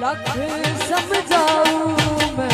ਲੱਖ ਸਮਝਾਉ ਮੈਂ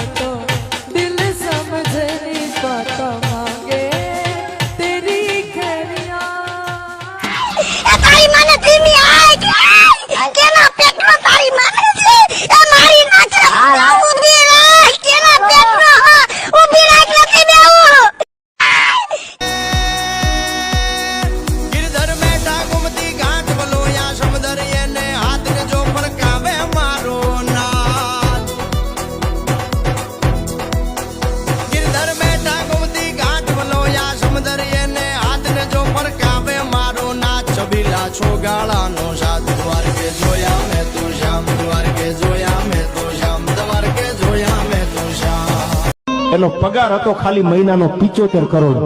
છબીલા ગાળાનો સાથ દ્વારકે જોયા મેં તું શ્યામ. દ્વારકે જોયા મેં તું શ્યામ. દ્વારકે જોયા મેં તું શ્યામ. એનો પગાર હતો ખાલી મહિનાનો પિચોતેર કરોડ.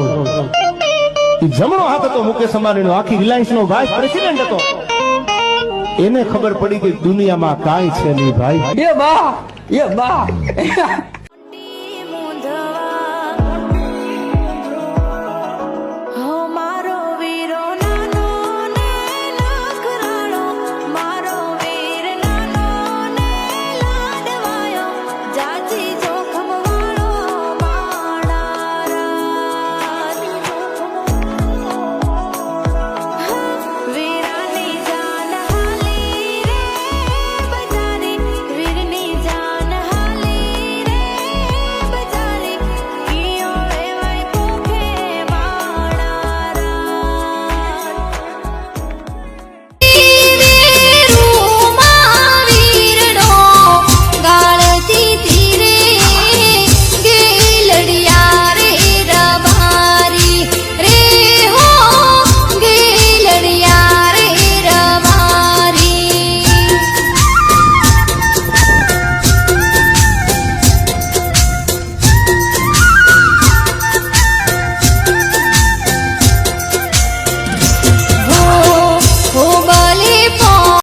ઈ જમણો હાથ હતો મુકેશ અંબાણીનો. આખી રિલાયન્સ નો વાઇસ પ્રેસિડેન્ટ હતો. એને ખબર પડી કે દુનિયામાં કાંઈ છે નહીં ભાઈ. એ બા એ બા.